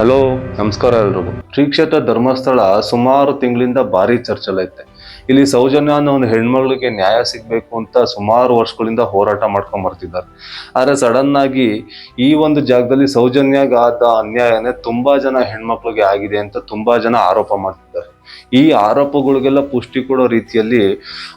Hello, ನಮಸ್ಕಾರ ಎಲ್ರಿಗೂ. ಶ್ರೀ ಕ್ಷೇತ್ರ ಧರ್ಮಸ್ಥಳ ಸುಮಾರು ತಿಂಗಳಿಂದ ಭಾರಿ ಚರ್ಚೆಲೈತೆ ಇಲ್ಲಿ ಸೌಜನ್ಯ ಅನ್ನೋ ಒಂದು ಹೆಣ್ಮಗಳಿಗೆ ನ್ಯಾಯ ಸಿಗಬೇಕು ಅಂತ ಸುಮಾರು ವರ್ಷಗಳಿಂದ ಹೋರಾಟ ಮಾಡ್ಕೊಂಡು ಬರ್ತಿದ್ದಾರೆ. ಆದರೆ ಸಡನ್ ಆಗಿ ಈ ಒಂದು ಜಾಗದಲ್ಲಿ ಸೌಜನ್ಯಗಾದ ಅನ್ಯಾಯನೇ ತುಂಬಾ ಜನ ಹೆಣ್ಮಕ್ಳಿಗೆ ಆಗಿದೆ ಅಂತ ತುಂಬಾ ಜನ ಆರೋಪ ಮಾಡ್ತಿದ್ದಾರೆ. ಈ ಆರೋಪಗಳಿಗೆಲ್ಲ ಪುಷ್ಟಿ ಕೊಡೋ ರೀತಿಯಲ್ಲಿ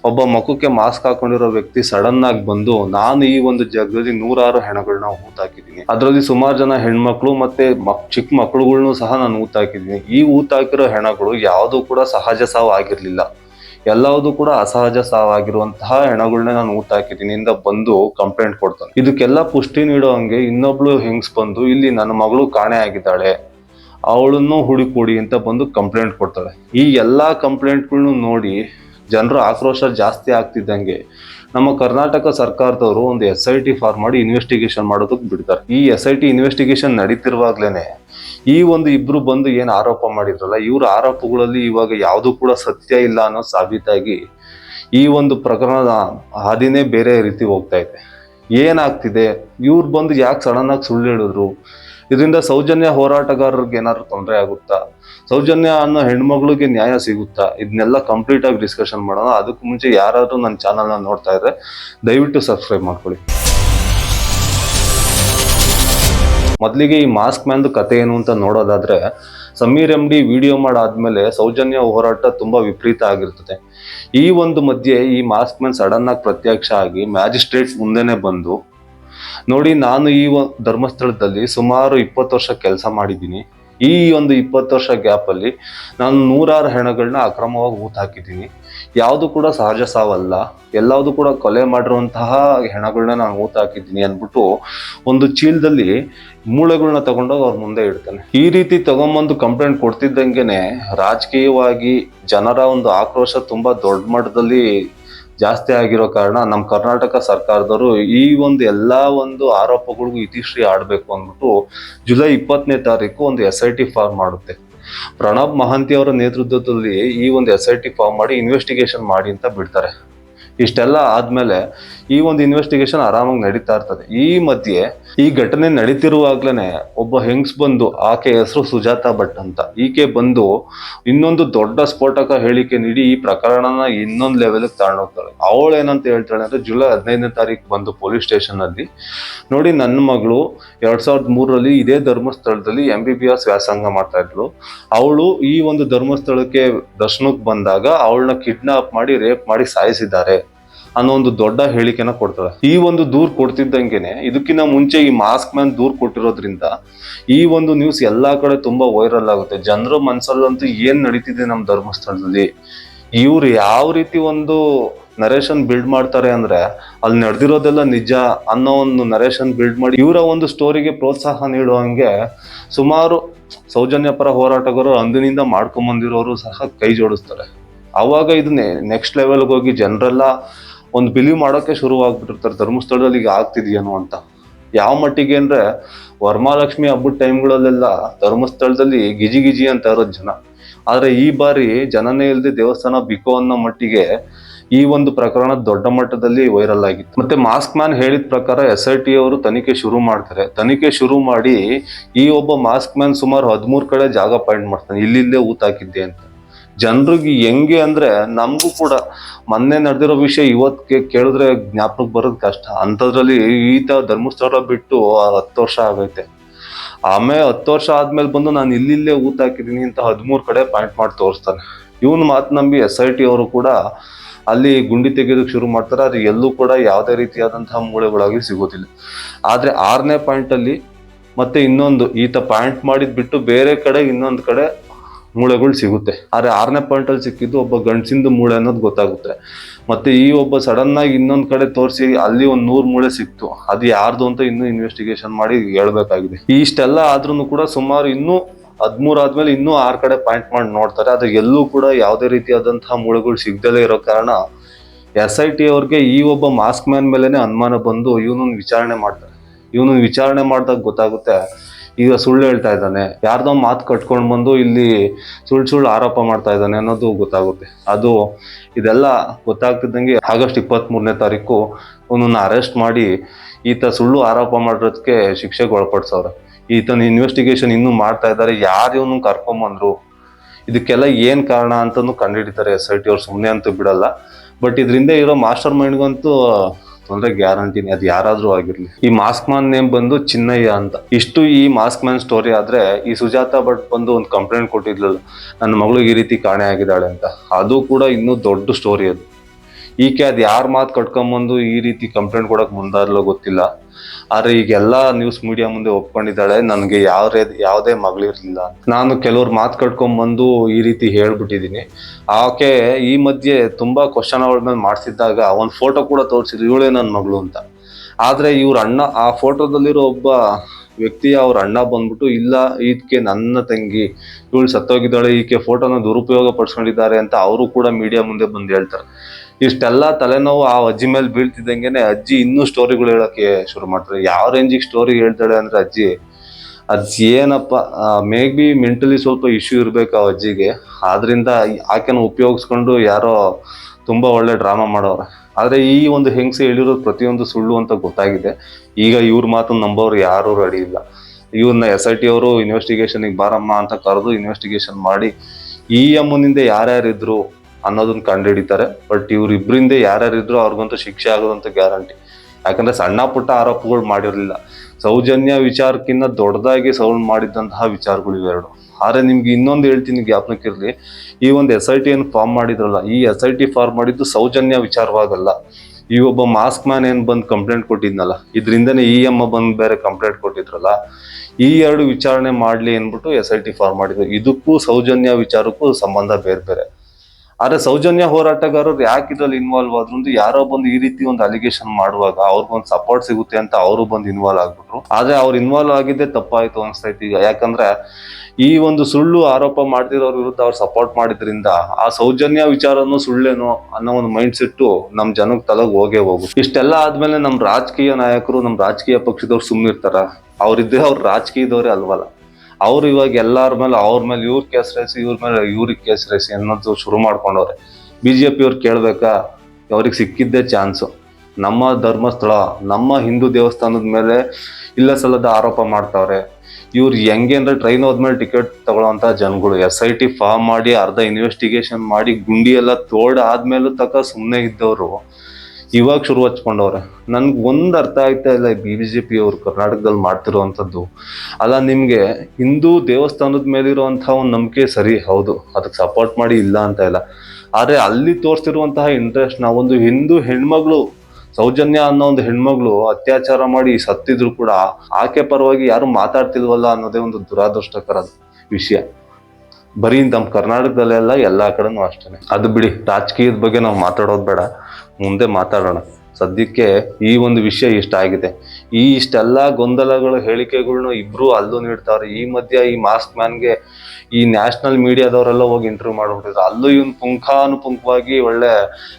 ಒಬ್ಬ ಮಕ್ಕಕ್ಕೆ ಮಾಸ್ಕ್ ಹಾಕೊಂಡಿರೋ ವ್ಯಕ್ತಿ ಸಡನ್ ಆಗಿ ಬಂದು, ನಾನು ಈ ಒಂದು ಜಾಗದಲ್ಲಿ ನೂರಾರು ಹೆಣಗಳನ್ನ ಊತಾಕಿದ್ದೀನಿ ಅದರಲ್ಲಿ ಸುಮಾರು ಜನ ಹೆಣ್ಮಕ್ಳು ಮತ್ತೆ ಮಕ್ ಚಿಕ್ಕ ಮಕ್ಳುಗಳ್ನು ಸಹ ನಾನು ಊತಾಕಿದ್ದೀನಿ ಈ ಊತಾಕಿರೋ ಹೆಣಗಳು ಯಾವುದು ಕೂಡ ಸಹಜ ಸಾವು ಆಗಿರ್ಲಿಲ್ಲ. ಎಲ್ಲವುದು ಕೂಡ ಅಸಹಜ ಸಾವಾಗಿರುವಂತಹ ಹೆಣಗಳನ್ನ ನಾನು ಊಟ ಹಾಕಿದ್ದೀನಿ ಇಂದ ಬಂದು ಕಂಪ್ಲೇಂಟ್ ಕೊಡ್ತಾನೆ. ಇದಕ್ಕೆಲ್ಲ ಪುಷ್ಟಿ ನೀಡೋ ಹಂಗೆ ಇನ್ನೊಬ್ಳು ಹೆಂಗ್ಸ್ ಬಂದು, ಇಲ್ಲಿ ನನ್ನ ಮಗಳು ಕಾಣೆ ಆಗಿದ್ದಾಳೆ. ಅವಳನ್ನು ಹುಡುಕೊಡಿ ಅಂತ ಬಂದು ಕಂಪ್ಲೇಂಟ್ ಕೊಡ್ತಾಳೆ ಈ ಎಲ್ಲ ಕಂಪ್ಲೇಂಟ್ಗಳನ್ನು ನೋಡಿ ಜನರ ಆಕ್ರೋಶ ಜಾಸ್ತಿ ಆಗ್ತಿದ್ದಂಗೆ ನಮ್ಮ ಕರ್ನಾಟಕ ಸರ್ಕಾರದವರು ಒಂದು ಎಸ್ ಐ ಟಿ ಫಾರ್ಮ್ ಮಾಡಿ ಇನ್ವೆಸ್ಟಿಗೇಷನ್ ಮಾಡೋದಕ್ಕೆ ಬಿಡ್ತಾರೆ. ಈ ಎಸ್ ಐ ಟಿ ಇನ್ವೆಸ್ಟಿಗೇಷನ್ ನಡೀತಿರುವಾಗ್ಲೇನೆ ಈ ಒಂದು ಇಬ್ರು ಬಂದು ಏನು ಆರೋಪ ಮಾಡಿದ್ರಲ್ಲ, ಇವರ ಆರೋಪಗಳಲ್ಲಿ ಇವಾಗ ಯಾವುದು ಕೂಡ ಸತ್ಯ ಇಲ್ಲ ಅನ್ನೋ ಸಾಬೀತಾಗಿ ಈ ಒಂದು ಪ್ರಕರಣದ ಹಾದಿನೇ ಬೇರೆ ರೀತಿ ಹೋಗ್ತಾ ಇದೆ. ಏನಾಗ್ತಿದೆ? ಇವ್ರು ಬಂದು ಯಾಕೆ ಸಡನ್ನಾಗಿ ಸುಳ್ಳು ಹೇಳಿದ್ರು? ಇದರಿಂದ ಸೌಜನ್ಯ ಹೋರಾಟಗಾರರಿಗೆ ಏನಾದ್ರು ತೊಂದರೆ ಆಗುತ್ತಾ? ಸೌಜನ್ಯ ಅನ್ನೋ ಹೆಣ್ಮಗಳಿಗೆ ನ್ಯಾಯ ಸಿಗುತ್ತಾ? ಇದನ್ನೆಲ್ಲ ಕಂಪ್ಲೀಟ್ ಆಗಿ ಡಿಸ್ಕಷನ್ ಮಾಡೋಣ. ಅದಕ್ಕೂ ಮುಂಚೆ ಯಾರಾದರೂ ನನ್ನ ಚಾನಲ್ನ ನೋಡ್ತಾ ಇದ್ರೆ ದಯವಿಟ್ಟು ಸಬ್ಸ್ಕ್ರೈಬ್ ಮಾಡ್ಕೊಳ್ಳಿ. ಮೊದಲಿಗೆ ಈ ಮಾಸ್ಕ್ ಮ್ಯಾನ್ದು ಕತೆ ಏನು ಅಂತ ನೋಡೋದಾದ್ರೆ, ಸಮೀರ್ ಎಂ ಡಿ ವಿಡಿಯೋ ಮಾಡಾದ್ಮೇಲೆ ಸೌಜನ್ಯ ಹೋರಾಟ ತುಂಬಾ ವಿಪರೀತ ಆಗಿರ್ತದೆ. ಈ ಒಂದು ಮಧ್ಯೆ ಈ ಮಾಸ್ಕ್ ಮ್ಯಾನ್ ಸಡನ್ ಆಗಿ ಪ್ರತ್ಯಕ್ಷ ಆಗಿ ಮ್ಯಾಜಿಸ್ಟ್ರೇಟ್ಸ್ ಮುಂದೆನೆ ಬಂದು ನೋಡಿ, ನಾನು ಈ ಧರ್ಮಸ್ಥಳದಲ್ಲಿ ಸುಮಾರು ಇಪ್ಪತ್ತು ವರ್ಷ ಕೆಲಸ ಮಾಡಿದ್ದೀನಿ. ಈ ಒಂದು ಇಪ್ಪತ್ತು ವರ್ಷ ಗ್ಯಾಪ್ ಅಲ್ಲಿ ನಾನು ನೂರಾರು ಹೆಣಗಳನ್ನ ಅಕ್ರಮವಾಗಿ ಊತ ಹಾಕಿದ್ದೀನಿ. ಯಾವುದು ಕೂಡ ಸಹಜ ಸಾವಲ್ಲ. ಎಲ್ಲಾವುದು ಕೂಡ ಕೊಲೆ ಮಾಡಿರುವಂತಹ ಹೆಣಗಳನ್ನ ನಾನು ಊತ ಹಾಕಿದ್ದೀನಿ ಅಂದ್ಬಿಟ್ಟು ಒಂದು ಚೀಲದಲ್ಲಿ ಮೂಳೆಗಳನ್ನ ತಗೊಂಡೋಗಿ ಅವ್ರ ಮುಂದೆ ಇಡ್ತಾನೆ. ಈ ರೀತಿ ತಗೊಂಬಂದು ಕಂಪ್ಲೇಂಟ್ ಕೊಡ್ತಿದ್ದಂಗೆನೆ ರಾಜಕೀಯವಾಗಿ ಜನರ ಒಂದು ಆಕ್ರೋಶ ತುಂಬಾ ದೊಡ್ಡ ಮಟ್ಟದಲ್ಲಿ ಜಾಸ್ತಿ ಆಗಿರೋ ಕಾರಣ ನಮ್ಮ ಕರ್ನಾಟಕ ಸರ್ಕಾರದವರು ಈ ಒಂದು ಎಲ್ಲ ಒಂದು ಆರೋಪಗಳಿಗೂ ಇತಿಶ್ರೀ ಆಡಬೇಕು ಅಂದ್ಬಿಟ್ಟು ಜುಲೈ ಇಪ್ಪತ್ತನೇ ತಾರೀಕು ಒಂದು ಎಸ್ ಐ ಟಿ ಫಾರ್ಮ್ ಮಾಡುತ್ತೆ. ಪ್ರಣಬ್ ಮಹಂತಿ ಅವರ ನೇತೃತ್ವದಲ್ಲಿ ಈ ಒಂದು ಎಸ್ ಐ ಟಿ ಫಾರ್ಮ್ ಮಾಡಿ ಇನ್ವೆಸ್ಟಿಗೇಷನ್ ಮಾಡಿ ಅಂತ ಬಿಡ್ತಾರೆ. ಇಷ್ಟೆಲ್ಲ ಆದ್ಮೇಲೆ ಈ ಒಂದು ಇನ್ವೆಸ್ಟಿಗೇಷನ್ ಆರಾಮಾಗಿ ನಡೀತಾ ಇರ್ತದೆ. ಈ ಮಧ್ಯೆ ಈ ಘಟನೆ ನಡೀತಿರುವಾಗ್ಲೇ ಒಬ್ಬ ಹೆಂಗ್ಸ್ ಬಂದು ಆಕೆ ಹೆಸರು ಸುಜಾತಾ ಭಟ್ ಅಂತ. ಈಕೆ ಬಂದು ಇನ್ನೊಂದು ದೊಡ್ಡ ಸ್ಫೋಟಕ ಹೇಳಿಕೆ ನೀಡಿ ಈ ಪ್ರಕರಣನ ಇನ್ನೊಂದು ಲೆವೆಲ್ ತಗೊಂಡೋಗ್ತಾಳೆ. ಅವಳು ಏನಂತ ಹೇಳ್ತಾಳೆ ಅಂದ್ರೆ ಜುಲೈ ಹದಿನೈದನೇ ತಾರೀಕು ಬಂದು ಪೊಲೀಸ್ ಸ್ಟೇಷನ್ ಅಲ್ಲಿ ನೋಡಿ ನನ್ನ ಮಗಳು ಎರಡ್ ಸಾವಿರದ ಮೂರರಲ್ಲಿ ಇದೇ ಧರ್ಮಸ್ಥಳದಲ್ಲಿ ಎಂ ಬಿ ಬಿ ಎಸ್ ವ್ಯಾಸಂಗ ಮಾಡ್ತಾ ಇದ್ಳು ಅವಳು ಈ ಒಂದು ಧರ್ಮಸ್ಥಳಕ್ಕೆ ದರ್ಶನಕ್ಕೆ ಬಂದಾಗ ಅವಳನ್ನ ಕಿಡ್ನಾಪ್ ಮಾಡಿ ರೇಪ್ ಮಾಡಿ ಸಾಯಿಸಿದ್ದಾರೆ. ಅನ್ನೋ ಒಂದು ದೊಡ್ಡ ಹೇಳಿಕೆನ ಕೊಡ್ತಾಳೆ ಈ ಒಂದು ದೂರ್ ಕೊಡ್ತಿದ್ದಂಗೆನೆ ಇದಕ್ಕಿಂತ ಮುಂಚೆ ಈ ಮಾಸ್ಕ್ ಮ್ಯಾನ್ ದೂರ್ ಕೊಟ್ಟಿರೋದ್ರಿಂದ ಈ ಒಂದು ನ್ಯೂಸ್ ಎಲ್ಲಾ ಕಡೆ ತುಂಬಾ ವೈರಲ್ ಆಗುತ್ತೆ. ಜನರ ಮನಸ್ಸಲ್ಲಂತೂ ಏನ್ ನಡೀತಿದೆ ನಮ್ಮ ಧರ್ಮಸ್ಥಳದಲ್ಲಿ? ಇವ್ರು ಯಾವ ರೀತಿ ಒಂದು ನರೇಶನ್ ಬಿಲ್ಡ್ ಮಾಡ್ತಾರೆ ಅಂದ್ರೆ ಅಲ್ಲಿ ನಡೆದಿರೋದೆಲ್ಲ ನಿಜ ಅನ್ನೋ ಒಂದು ನರೇಶನ್ ಬಿಲ್ಡ್ ಮಾಡಿ ಇವರ ಒಂದು ಸ್ಟೋರಿಗೆ ಪ್ರೋತ್ಸಾಹ ನೀಡುವಂಗೆ ಸುಮಾರು ಸೌಜನ್ಯ ಪರ ಹೋರಾಟಗಾರರು ಅಂದಿನಿಂದ ಮಾಡ್ಕೊಂಬಂದಿರೋರು ಸಹ ಕೈ ಜೋಡಿಸ್ತಾರೆ. ಅವಾಗ ಇದನ್ನೇ ನೆಕ್ಸ್ಟ್ ಲೆವೆಲ್ಗೆ ಹೋಗಿ ಜನರೆಲ್ಲ ಒಂದು ಬಿಲೀವ್ ಮಾಡೋಕ್ಕೆ ಶುರು ಆಗ್ಬಿಟ್ಟಿರ್ತಾರೆ ಧರ್ಮಸ್ಥಳದಲ್ಲಿ ಈಗ ಆಗ್ತಿದೆಯೇನು ಅಂತ. ಯಾವ ಮಟ್ಟಿಗೆ ಅಂದರೆ ವರಮಹಾಲಕ್ಷ್ಮಿ ಹಬ್ಬದ ಟೈಮ್ಗಳಲ್ಲೆಲ್ಲ ಧರ್ಮಸ್ಥಳದಲ್ಲಿ ಗಿಜಿ ಗಿಜಿ ಅಂತ ಇರೋದು ಜನ. ಆದರೆ ಈ ಬಾರಿ ಜನನೇ ಇಲ್ಲದೆ ದೇವಸ್ಥಾನ ಬಿಕೋ ಅನ್ನೋ ಮಟ್ಟಿಗೆ ಈ ಒಂದು ಪ್ರಕರಣ ದೊಡ್ಡ ಮಟ್ಟದಲ್ಲಿ ವೈರಲ್ ಆಗಿತ್ತು. ಮತ್ತೆ ಮಾಸ್ಕ್ ಮ್ಯಾನ್ ಹೇಳಿದ ಪ್ರಕಾರ ಎಸ್ ಐ ಟಿ ಅವರು ತನಿಖೆ ಶುರು ಮಾಡ್ತಾರೆ. ತನಿಖೆ ಶುರು ಮಾಡಿ ಈ ಒಬ್ಬ ಮಾಸ್ಕ್ ಮ್ಯಾನ್ ಸುಮಾರು ಹದಿಮೂರು ಕಡೆ ಜಾಗ ಪಾಯಿಂಟ್ ಮಾಡ್ತಾನೆ. ಇಲ್ಲಿಂದೇ ಊತಾಕಿದ್ದೆ ಅಂತ. ಜನರಿಗೆ ಹೆಂಗೆ ಅಂದ್ರೆ ನಮಗೂ ಕೂಡ ಮೊನ್ನೆ ನಡೆದಿರೋ ವಿಷಯ ಇವತ್ತಿಗೆ ಕೇಳಿದ್ರೆ ಜ್ಞಾಪಕ ಬರೋದು ಕಷ್ಟ. ಅಂಥದ್ರಲ್ಲಿ ಈತ ಧರ್ಮಸ್ಥಳ ಬಿಟ್ಟು ಹತ್ತು ವರ್ಷ ಆಗೈತೆ. ಆಮೇಲೆ ಹತ್ತು ವರ್ಷ ಆದ್ಮೇಲೆ ಬಂದು ನಾನು ಇಲ್ಲಿಲ್ಲೇ ಊತ ಹಾಕಿದ್ದೀನಿ ಅಂತ ಹದಿಮೂರು ಕಡೆ ಪಾಯಿಂಟ್ ಮಾಡಿ ತೋರಿಸ್ತಾನೆ. ಇವನ್ ಮಾತು ನಂಬಿ ಎಸ್ ಐ ಟಿ ಅವರು ಕೂಡ ಅಲ್ಲಿ ಗುಂಡಿ ತೆಗೆಯೋದಕ್ಕೆ ಶುರು ಮಾಡ್ತಾರೆ. ಅದು ಎಲ್ಲೂ ಕೂಡ ಯಾವುದೇ ರೀತಿಯಾದಂತಹ ಮೂಳೆಗಳಾಗಿ ಸಿಗೋದಿಲ್ಲ. ಆದರೆ ಆರನೇ ಪಾಯಿಂಟಲ್ಲಿ ಮತ್ತೆ ಇನ್ನೊಂದು ಈತ ಪಾಯಿಂಟ್ ಮಾಡಿದ್ ಬಿಟ್ಟು ಬೇರೆ ಕಡೆ ಇನ್ನೊಂದು ಕಡೆ ಮೂಳೆಗಳು ಸಿಗುತ್ತೆ. ಆದರೆ ಆರನೇ ಪಾಯಿಂಟಲ್ಲಿ ಸಿಕ್ಕಿದ್ದು ಒಬ್ಬ ಗಂಡಸಿಂದು ಮೂಳೆ ಅನ್ನೋದು ಗೊತ್ತಾಗುತ್ತೆ. ಮತ್ತು ಈ ಒಬ್ಬ ಸಡನ್ನಾಗಿ ಇನ್ನೊಂದು ಕಡೆ ತೋರಿಸಿ ಅಲ್ಲಿ ಒಂದು ನೂರು ಮೂಳೆ ಸಿಕ್ತು. ಅದು ಯಾರ್ದು ಅಂತ ಇನ್ನೂ ಇನ್ವೆಸ್ಟಿಗೇಷನ್ ಮಾಡಿ ಹೇಳ್ಬೇಕಾಗಿದೆ. ಇಷ್ಟೆಲ್ಲ ಆದ್ರೂ ಕೂಡ ಸುಮಾರು ಇನ್ನೂ ಹದಿಮೂರು ಆದ್ಮೇಲೆ ಇನ್ನೂ ಆರು ಕಡೆ ಪಾಯಿಂಟ್ ಮಾಡಿ ನೋಡ್ತಾರೆ. ಆದರೆ ಎಲ್ಲೂ ಕೂಡ ಯಾವುದೇ ರೀತಿಯಾದಂತಹ ಮೂಳೆಗಳು ಸಿಗ್ದಲೇ ಇರೋ ಕಾರಣ ಎಸ್ ಐ ಟಿ ಅವ್ರಿಗೆ ಈ ಒಬ್ಬ ಮಾಸ್ಕ್ ಮ್ಯಾನ್ ಮೇಲೇ ಅನುಮಾನ ಬಂದು ಇವನನ್ನ ವಿಚಾರಣೆ ಮಾಡ್ತಾರೆ. ಇವನನ್ನ ವಿಚಾರಣೆ ಮಾಡಿದಾಗ ಗೊತ್ತಾಗುತ್ತೆ ಈಗ ಸುಳ್ಳು ಹೇಳ್ತಾ ಇದ್ದಾನೆ. ಯಾರ್ದೋ ಮಾತು ಕಟ್ಕೊಂಡು ಬಂದು ಇಲ್ಲಿ ಸುಳ್ಳು ಸುಳ್ಳು ಆರೋಪ ಮಾಡ್ತಾ ಇದ್ದಾನೆ ಅನ್ನೋದು ಗೊತ್ತಾಗುತ್ತೆ. ಅದು ಇದೆಲ್ಲ ಗೊತ್ತಾಗ್ತಿದ್ದಂಗೆ ಆಗಸ್ಟ್ ಇಪ್ಪತ್ತ್ಮೂರನೇ ತಾರೀಕು ಅವನನ್ನು ಅರೆಸ್ಟ್ ಮಾಡಿ ಈತ ಸುಳ್ಳು ಆರೋಪ ಮಾಡಿರೋದಕ್ಕೆ ಶಿಕ್ಷೆಗೆ ಒಳಪಡಿಸವ್ರೆ. ಈತನ ಇನ್ವೆಸ್ಟಿಗೇಷನ್ ಇನ್ನೂ ಮಾಡ್ತಾ ಇದ್ದಾರೆ. ಯಾರು ಇವನು ಕರ್ಕೊಂಬಂದ್ರು? ಇದಕ್ಕೆಲ್ಲ ಏನು ಕಾರಣ ಅಂತಂದು ಕಂಡುಹಿಡಿತಾರೆ ಎಸ್ ಐ ಟಿ ಅವ್ರು ಸುಮ್ಮನೆ ಅಂತೂ ಬಿಡಲ್ಲ. ಬಟ್ ಇದರಿಂದ ಇರೋ ಮಾಸ್ಟರ್ ಮೈಂಡ್ಗಂತೂ ತೊಂದರೆ ಗ್ಯಾರಂಟಿನಿ ಅದು ಯಾರಾದ್ರೂ ಆಗಿರ್ಲಿ. ಈ ಮಾಸ್ಕ್ ಮ್ಯಾನ್ ನೇಮ್ ಬಂದು ಚಿನ್ನಯ್ಯ ಅಂತ. ಇಷ್ಟು ಈ ಮಾಸ್ಕ್ ಮ್ಯಾನ್ ಸ್ಟೋರಿ ಆದ್ರೆ ಈ ಸುಜಾತ ಭಟ್ ಬಂದು ಒಂದು ಕಂಪ್ಲೇಂಟ್ ಕೊಟ್ಟಿದ್ಲಲ್ಲ, ನನ್ನ ಮಗಳಿಗೆ ಈ ರೀತಿ ಕಾಣೆ ಆಗಿದ್ದಾಳೆ ಅಂತ. ಅದು ಕೂಡ ಇನ್ನೂ ದೊಡ್ಡ ಸ್ಟೋರಿ ಅದು. ಈಕೆ ಅದು ಯಾರ ಮಾತು ಕಟ್ಕೊಂಬಂದು ಈ ರೀತಿ ಕಂಪ್ಲೇಂಟ್ ಕೊಡೋಕೆ ಮುಂದಾರಲೋ ಗೊತ್ತಿಲ್ಲ. ಆದ್ರೆ ಈಗೆಲ್ಲ ನ್ಯೂಸ್ ಮೀಡಿಯಾ ಮುಂದೆ ಒಪ್ಕೊಂಡಿದ್ದಾಳೆ, ನನಗೆ ಯಾವ್ದೇ, ಯಾವುದೇ ಮಗಳಿರಲಿಲ್ಲ ನಾನು ಕೆಲವ್ರ ಮಾತು ಕಟ್ಕೊಂಬಂದು ಈ ರೀತಿ ಹೇಳ್ಬಿಟ್ಟಿದ್ದೀನಿ. ಆಕೆ ಈ ಮಧ್ಯೆ ತುಂಬಾ ಕ್ವಶನ್ ಅವಳ ಮೇಲೆ ಮಾಡಿಸಿದ್ದಾಗ ಒಂದ್ ಫೋಟೋ ಕೂಡ ತೋರಿಸಿದ್ರು, ಇವಳೇ ನನ್ನ ಮಗಳು ಅಂತ. ಆದರೆ ಇವ್ರ ಅಣ್ಣ, ಆ ಫೋಟೋದಲ್ಲಿರೋ ಒಬ್ಬ ವ್ಯಕ್ತಿ ಅವ್ರ ಅಣ್ಣ ಬಂದ್ಬಿಟ್ಟು, ಇಲ್ಲ ಇದಕ್ಕೆ ನನ್ನ ತಂಗಿ, ಇವಳು ಸತ್ತೋಗಿದ್ದಾಳೆ, ಈಕೆ ಫೋಟೋನ ದುರುಪಯೋಗ ಪಡಿಸ್ಕೊಂಡಿದ್ದಾರೆ ಅಂತ ಅವರು ಕೂಡ ಮೀಡಿಯಾ ಮುಂದೆ ಬಂದು ಹೇಳ್ತಾರೆ. ಇಷ್ಟೆಲ್ಲ ತಲೆನೋವು ಆ ಅಜ್ಜಿ ಮೇಲೆ ಬೀಳ್ತಿದ್ದಂಗೆನೆ ಅಜ್ಜಿ ಇನ್ನೂ ಸ್ಟೋರಿಗಳು ಹೇಳೋಕ್ಕೆ ಶುರು ಮಾಡ್ತಾರೆ. ಯಾವ ರೇಂಜಿಗೆ ಸ್ಟೋರಿ ಹೇಳ್ತಾಳೆ ಅಂದರೆ ಅಜ್ಜಿ ಅಜ್ಜಿ ಏನಪ್ಪ ಮೇ ಬಿ ಮೆಂಟಲಿ ಸ್ವಲ್ಪ ಇಶ್ಯೂ ಇರಬೇಕು ಆ ಅಜ್ಜಿಗೆ. ಆದ್ರಿಂದ ಆಕೆನ ಉಪಯೋಗಿಸ್ಕೊಂಡು ಯಾರೋ ತುಂಬ ಒಳ್ಳೆ ಡ್ರಾಮಾ ಮಾಡೋರು ಆದರೆ ಈ ಒಂದು ಹೆಂಗಸೆ ಹೇಳಿರೋದು ಪ್ರತಿಯೊಂದು ಸುಳ್ಳು ಅಂತ ಗೊತ್ತಾಗಿದೆ. ಈಗ ಇವ್ರ ಮಾತನ್ನು ನಂಬೋರು ಯಾರು ರೆಡಿ ಇಲ್ಲ. ಇವ್ರನ್ನ ಎಸ್ ಐ ಟಿ ಅವರು ಇನ್ವೆಸ್ಟಿಗೇಷನ್ಗೆ ಬಾರಮ್ಮ ಅಂತ ಕರೆದು ಇನ್ವೆಸ್ಟಿಗೇಷನ್ ಮಾಡಿ ಈ ಮುಂದೆ ಯಾರ್ಯಾರಿದ್ರು ಅನ್ನೋದನ್ನ ಕಂಡುಹಿಡಿತಾರೆ. ಬಟ್ ಇವ್ರಿಬ್ರಿಂದ ಯಾರ್ಯಾರಿದ್ರು ಅವ್ರಿಗಂತೂ ಶಿಕ್ಷೆ ಆಗೋದಂತ ಗ್ಯಾರಂಟಿ. ಯಾಕಂದ್ರೆ ಸಣ್ಣ ಪುಟ್ಟ ಆರೋಪಗಳು ಮಾಡಿರಲಿಲ್ಲ. ಸೌಜನ್ಯ ವಿಚಾರಕ್ಕಿಂತ ದೊಡ್ಡದಾಗಿ ಸೌಂಡ್ ಮಾಡಿದಂತಹ ವಿಚಾರಗಳು ಇವೆರಡು. ಆದ್ರೆ ನಿಮ್ಗೆ ಇನ್ನೊಂದು ಹೇಳ್ತೀನಿ ಜ್ಞಾಪನಕ್ಕಿರಲಿ ಈ ಒಂದು ಎಸ್ ಐ ಟಿ ಏನು ಫಾರ್ಮ್ ಮಾಡಿದ್ರಲ್ಲ, ಈ ಎಸ್ ಐ ಟಿ ಫಾರ್ಮ್ ಮಾಡಿದ್ದು ಸೌಜನ್ಯ ವಿಚಾರವಾಗಲ್ಲ. ಈ ಒಬ್ಬ ಮಾಸ್ಕ್ ಮ್ಯಾನ್ ಏನ್ ಬಂದು ಕಂಪ್ಲೇಂಟ್ ಕೊಟ್ಟಿದ್ನಲ್ಲ, ಇದರಿಂದನೇ ಇ ಎಮ್ಮ ಬಂದು ಬೇರೆ ಕಂಪ್ಲೇಂಟ್ ಕೊಟ್ಟಿದ್ರಲ್ಲ, ಈ ಎರಡು ವಿಚಾರಣೆ ಮಾಡ್ಲಿ ಅಂದ್ಬಿಟ್ಟು ಎಸ್ ಐ ಟಿ ಫಾರ್ಮ್ ಮಾಡಿದ್ರು. ಇದಕ್ಕೂ ಸೌಜನ್ಯ ವಿಚಾರಕ್ಕೂ ಸಂಬಂಧ ಬೇರೆ ಬೇರೆ ಆದ್ರೆ ಸೌಜನ್ಯ ಹೋರಾಟಗಾರರು ಯಾಕೆ ಇದ್ರಲ್ಲಿ ಇನ್ವಾಲ್ವ್ ಆದ್ರು ಅಂದ್ರೆ ಯಾರೋ ಬಂದು ಈ ರೀತಿ ಒಂದು ಅಲಿಗೇಷನ್ ಮಾಡುವಾಗ ಅವ್ರಿಗೊಂದು ಸಪೋರ್ಟ್ ಸಿಗುತ್ತೆ ಅಂತ ಅವರು ಬಂದು ಇನ್ವಾಲ್ವ್ ಆಗ್ಬಿಟ್ರು. ಆದ್ರೆ ಅವ್ರು ಇನ್ವಾಲ್ವ್ ಆಗಿದ್ದೆ ತಪ್ಪಾಯ್ತು ಅನ್ಸ್ತೈತಿ ಈಗ ಯಾಕಂದ್ರೆ ಈ ಒಂದು ಸುಳ್ಳು ಆರೋಪ ಮಾಡ್ತಿರೋರ್ ವಿರುದ್ಧ ಅವ್ರು ಸಪೋರ್ಟ್ ಮಾಡಿದ್ರಿಂದ ಆ ಸೌಜನ್ಯ ವಿಚಾರನೂ ಸುಳ್ಳೇನೋ ಅನ್ನೋ ಒಂದು ಮೈಂಡ್ ಸೆಟ್ ನಮ್ ಜನಕ್ಕೆ ತಲೆಗೆ ಹೋಗೇ ಹೋಗು ಇಷ್ಟೆಲ್ಲ ಆದ್ಮೇಲೆ ನಮ್ ರಾಜಕೀಯ ನಾಯಕರು, ನಮ್ ರಾಜಕೀಯ ಪಕ್ಷದವ್ರು ಸುಮ್ನಿರ್ತಾರ. ಅವ್ರಿದ್ರೆ ಅವ್ರ ರಾಜಕೀಯದವ್ರೆ ಅಲ್ವಲ್ಲ. ಅವ್ರು ಇವಾಗ ಎಲ್ಲಾರ ಮೇಲೆ, ಅವ್ರ ಮೇಲೆ ಇವ್ರ ಕೇಸ್ ರೈಸಿ, ಇವ್ರ ಮೇಲೆ ಇವ್ರಿಗೆ ಕೇಸ್ ರೈಸಿ ಅನ್ನೋದು ಶುರು ಮಾಡ್ಕೊಂಡವ್ರೆ. ಬಿ ಬಿಜೆಪಿ ಅವ್ರು ಕೇಳಬೇಕಾ? ಅವ್ರಿಗೆ ಸಿಕ್ಕಿದ್ದೇ ಚಾನ್ಸು. ನಮ್ಮ ಧರ್ಮಸ್ಥಳ, ನಮ್ಮ ಹಿಂದೂ ದೇವಸ್ಥಾನದ ಮೇಲೆ ಇಲ್ಲ ಸಲ್ಲದ ಆರೋಪ ಮಾಡ್ತಾವ್ರೆ. ಇವ್ರು ಹೆಂಗೆ ಅಂದ್ರೆ ಟ್ರೈನ್ ಹೋದ್ಮೇಲೆ ಟಿಕೆಟ್ ತಗೊಳ್ಳೋವಂಥ ಜನಗಳು. ಎಸ್ ಐ ಟಿ ಫಾರ್ಮ್ ಮಾಡಿ, ಅರ್ಧ ಇನ್ವೆಸ್ಟಿಗೇಷನ್ ಮಾಡಿ, ಗುಂಡಿ ಎಲ್ಲ ತೋಡ ಆದ್ಮೇಲೂ ತಕ ಸುಮ್ಮನೆ ಇದ್ದವರು. ಇವಾಗ ಶುರು ಹಚ್ಕೊಂಡವ್ರೆ ನನ್ಗೆ ಒಂದು ಅರ್ಥ ಆಗ್ತಾ ಇಲ್ಲ ಬಿ ಬಿ ಜೆ ಪಿ ಅವರು ಕರ್ನಾಟಕದಲ್ಲಿ ಮಾಡ್ತಿರುವಂಥದ್ದು ಅಲ್ಲ, ನಿಮಗೆ ಹಿಂದೂ ದೇವಸ್ಥಾನದ ಮೇಲಿರುವಂಥ ಒಂದು ನಂಬಿಕೆ ಸರಿ, ಹೌದು. ಅದಕ್ಕೆ ಸಪೋರ್ಟ್ ಮಾಡಿ ಇಲ್ಲ ಅಂತ ಇಲ್ಲ. ಆದರೆ ಅಲ್ಲಿ ತೋರಿಸ್ತಿರುವಂತಹ ಇಂಟ್ರೆಸ್ಟ್ ಒಂದು ಹಿಂದೂ ಹೆಣ್ಮಗಳು, ಸೌಜನ್ಯ ಅನ್ನೋ ಒಂದು ಹೆಣ್ಮಗಳು ಅತ್ಯಾಚಾರ ಮಾಡಿ ಸತ್ತಿದ್ರು ಕೂಡ ಆಕೆ ಪರವಾಗಿ ಯಾರು ಮಾತಾಡ್ತಿಲ್ವಲ್ಲ ಅನ್ನೋದೇ ಒಂದು ದುರಾದೃಷ್ಟಕರ ವಿಷಯ. ಬರೀ ನಮ್ಮ ಕರ್ನಾಟಕದಲ್ಲೆಲ್ಲ ಎಲ್ಲ ಕಡೆನೂ ಅಷ್ಟೇ ಅದು ಬಿಡಿ, ರಾಜಕೀಯದ ಬಗ್ಗೆ ನಾವು ಮಾತಾಡೋದು ಬೇಡ. ಮುಂದೆ ಮಾತಾಡೋಣ. ಸದ್ಯಕ್ಕೆ ಈ ಒಂದು ವಿಷಯ ಇಷ್ಟ ಆಗಿದೆ. ಈ ಇಷ್ಟೆಲ್ಲ ಗೊಂದಲಗಳು ಹೇಳಿಕೆಗಳನ್ನ ಇಬ್ರು ಅಲ್ಲೂ ನೀಡ್ತಾವ್ರೆ ಈ ಮಧ್ಯ ಈ ಮಾಸ್ಕ್ ಮ್ಯಾನ್ಗೆ ಈ ನ್ಯಾಷನಲ್ ಮೀಡಿಯಾದವರೆಲ್ಲ ಹೋಗಿ ಇಂಟರ್ವ್ಯೂ ಮಾಡ್ಬಿಟ್ಟಿದ್ರು. ಅಲ್ಲೂ ಇವನ್ ಪುಂಖಾನುಪುಂಖವಾಗಿ ಒಳ್ಳೆ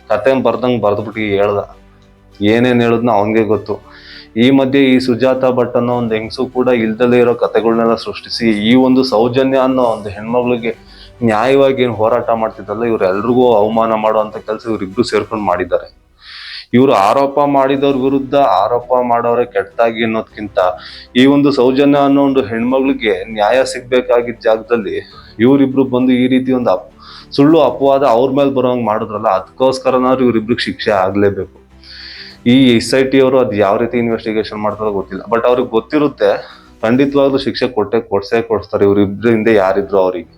ಕತೆ ಬರ್ದಂಗೆ ಬರ್ದ್ಬಿಟ್ಟು ಹೇಳ್ದ. ಏನೇನು ಹೇಳುದ್ನ ಅವನಿಗೆ ಗೊತ್ತು. ಈ ಮಧ್ಯೆ ಈ ಸುಜಾತ ಭಟ್ ಅನ್ನೋ ಒಂದು ಹೆಂಗಸು ಕೂಡ ಇಲ್ದಲೇ ಇರೋ ಕತೆಗಳನ್ನೆಲ್ಲ ಸೃಷ್ಟಿಸಿ ಈ ಒಂದು ಸೌಜನ್ಯ ಅನ್ನೋ ಒಂದು ಹೆಣ್ಮಗಳಿಗೆ ನ್ಯಾಯವಾಗಿ ಏನು ಹೋರಾಟ ಮಾಡ್ತಿದ್ದಲ್ಲ, ಇವ್ರೆಲ್ರಿಗೂ ಅವಮಾನ ಮಾಡುವಂಥ ಕೆಲಸ ಇವರಿಬ್ರು ಸೇರ್ಕೊಂಡು ಮಾಡಿದ್ದಾರೆ. ಇವರು ಆರೋಪ ಮಾಡಿದವ್ರ ವಿರುದ್ಧ ಆರೋಪ ಮಾಡೋರೆ ಕೆಟ್ಟಾಗಿ ಅನ್ನೋದ್ಕಿಂತ ಈ ಒಂದು ಸೌಜನ್ಯ ಅನ್ನೋ ಒಂದು ಹೆಣ್ಮಗಳಿಗೆ ನ್ಯಾಯ ಸಿಗ್ಬೇಕಾಗಿದ್ದ ಜಾಗದಲ್ಲಿ ಇವರಿಬ್ರು ಬಂದು ಈ ರೀತಿ ಒಂದು ಅಪ್, ಸುಳ್ಳು ಅಪವಾದ ಅವ್ರ ಮೇಲೆ ಬರೋಂಗ್ ಮಾಡಿದ್ರಲ್ಲ ಅದಕ್ಕೋಸ್ಕರನಾದ್ರು ಇವ್ರಿಬ್ರಿಗೆ ಶಿಕ್ಷೆ ಆಗಲೇಬೇಕು. ಈ ಎಸ್ ಐ ಟಿ ಅವರು ಅದು ಯಾವ ರೀತಿ ಇನ್ವೆಸ್ಟಿಗೇಷನ್ ಮಾಡ್ತಾರೋ ಗೊತ್ತಿಲ್ಲ. ಬಟ್ ಅವ್ರಿಗೆ ಗೊತ್ತಿರುತ್ತೆ, ಖಂಡಿತವಾಗ್ಲೂ ಶಿಕ್ಷೆ ಕೊಟ್ಟೆ ಕೊಡ್ಸೇ ಇವ್ರಿಬ್ರ ಹಿಂದೆ ಯಾರಿದ್ರು ಅವ್ರಿಗೆ.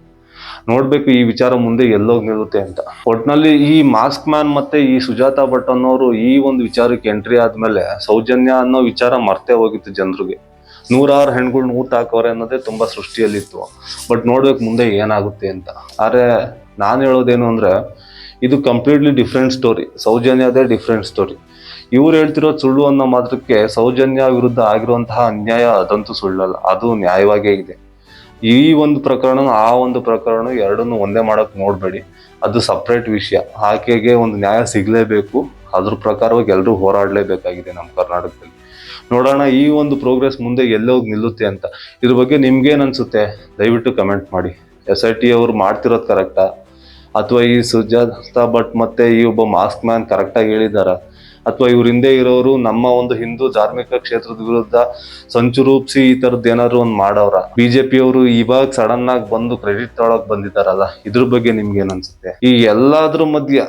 ನೋಡ್ಬೇಕು ಈ ವಿಚಾರ ಮುಂದೆ ಎಲ್ಲೋಗಿ ನಿಲ್ಲುತ್ತೆ ಅಂತ. ಒಟ್ನಲ್ಲಿ ಈ ಮಾಸ್ಕ್ ಮ್ಯಾನ್ ಮತ್ತೆ ಈ ಸುಜಾತ ಭಟ್ ಅನ್ನೋರು ಈ ಒಂದು ವಿಚಾರಕ್ಕೆ ಎಂಟ್ರಿ ಆದ್ಮೇಲೆ ಸೌಜನ್ಯ ಅನ್ನೋ ವಿಚಾರ ಮರ್ತೇ ಹೋಗಿತ್ತು ಜನರಿಗೆ. ನೂರಾರು ಹೆಣ್ಗಳು ಊಟ ಹಾಕೋರೆ ಅನ್ನೋದೇ ತುಂಬಾ ಸೃಷ್ಟಿಯಲ್ಲಿತ್ತು. ಬಟ್ ನೋಡ್ಬೇಕು ಮುಂದೆ ಏನಾಗುತ್ತೆ ಅಂತ. ಆದ್ರೆ ನಾನು ಹೇಳೋದೇನು ಅಂದ್ರೆ, ಇದು ಕಂಪ್ಲೀಟ್ಲಿ ಡಿಫ್ರೆಂಟ್ ಸ್ಟೋರಿ ಸೌಜನ್ಯದೇ ಡಿಫ್ರೆಂಟ್ ಸ್ಟೋರಿ ಇವ್ರು ಹೇಳ್ತಿರೋ ಸುಳ್ಳು ಅನ್ನೋ ಮಾತ್ರಕ್ಕೆ ಸೌಜನ್ಯ ವಿರುದ್ಧ ಆಗಿರುವಂತಹ ಅನ್ಯಾಯ ಅದಂತೂ ಸುಳ್ಳಲ್ಲ. ಅದು ನ್ಯಾಯವಾಗೇ ಇದೆ. ಈ ಒಂದು ಪ್ರಕರಣ ಆ ಒಂದು ಪ್ರಕರಣ ಎರಡನ್ನು ಒಂದೇ ಮಾಡಕ್ ನೋಡಬೇಡಿ. ಅದು ಸಪ್ರೇಟ್ ವಿಷಯ. ಆಕೆಗೆ ಒಂದು ನ್ಯಾಯ ಸಿಗಲೇಬೇಕು. ಅದ್ರ ಪ್ರಕಾರವಾಗಿ ಎಲ್ಲರೂ ಹೋರಾಡಲೇಬೇಕಾಗಿದೆ ನಮ್ಮ ಕರ್ನಾಟಕದಲ್ಲಿ. ನೋಡೋಣ, ಈ ಒಂದು ಪ್ರೋಗ್ರೆಸ್ ಮುಂದೆ ಎಲ್ಲೋಗಿ ನಿಲ್ಲುತ್ತೆ ಅಂತ. ಇದ್ರ ಬಗ್ಗೆ ನಿಮ್ಗೇನು ಅನ್ಸುತ್ತೆ ದಯವಿಟ್ಟು ಕಮೆಂಟ್ ಮಾಡಿ. ಎಸ್ ಐ ಟಿ ಅವ್ರು ಮಾಡ್ತಿರೋದು ಕರೆಕ್ಟಾ ಅಥವಾ ಈ ಸುಜಾತ ಭಟ್ ಮತ್ತೆ ಈ ಒಬ್ಬ ಮಾಸ್ಕ್ ಮ್ಯಾನ್ ಕರೆಕ್ಟಾಗಿ ಹೇಳಿದಾರ ಅಥವಾ ಇವ್ರ ಹಿಂದೆ ಇರೋರು ನಮ್ಮ ಒಂದು ಹಿಂದೂ ಧಾರ್ಮಿಕ ಕ್ಷೇತ್ರದ ವಿರುದ್ಧ ಸಂಚು ರೂಪಿಸಿ ಈ ತರದ್ ಏನಾದ್ರು ಒಂದ್ ಮಾಡವ್ರ. ಬಿಜೆಪಿ ಅವರು ಇವಾಗ ಸಡನ್ ಆಗಿ ಬಂದು ಕ್ರೆಡಿಟ್ ತಗೊಳಕ್ ಬಂದಿದ್ದಾರಲ್ಲ, ಇದ್ರ ಬಗ್ಗೆ ನಿಮ್ಗೆ ಏನ್ ಅನ್ಸುತ್ತೆ? ಈ ಎಲ್ಲಾದ್ರ ಮಧ್ಯ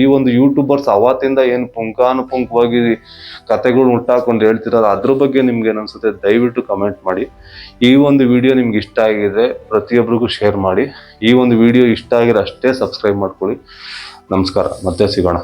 ಈ ಒಂದು ಯೂಟ್ಯೂಬರ್ಸ್ ಅವತ್ತಿಂದ ಏನು ಪುಂಕಾನುಪುಂಕವಾಗಿ ಕತೆಗಳು ಹುಟ್ಟಾಕೊಂಡು ಹೇಳ್ತಿರಲ್ಲ, ಅದ್ರ ಬಗ್ಗೆ ನಿಮ್ಗೆ ಅನ್ಸುತ್ತೆ? ದಯವಿಟ್ಟು ಕಮೆಂಟ್ ಮಾಡಿ. ಈ ಒಂದು ವಿಡಿಯೋ ನಿಮ್ಗೆ ಇಷ್ಟ ಆಗಿದೆ ಪ್ರತಿಯೊಬ್ಬರಿಗೂ ಶೇರ್ ಮಾಡಿ. ಈ ಒಂದು ವಿಡಿಯೋ ಇಷ್ಟ ಆಗಿರೋ ಅಷ್ಟೇ ಸಬ್ಸ್ಕ್ರೈಬ್ ಮಾಡ್ಕೊಳ್ಳಿ. ನಮಸ್ಕಾರ, ಮತ್ತೆ ಸಿಗೋಣ.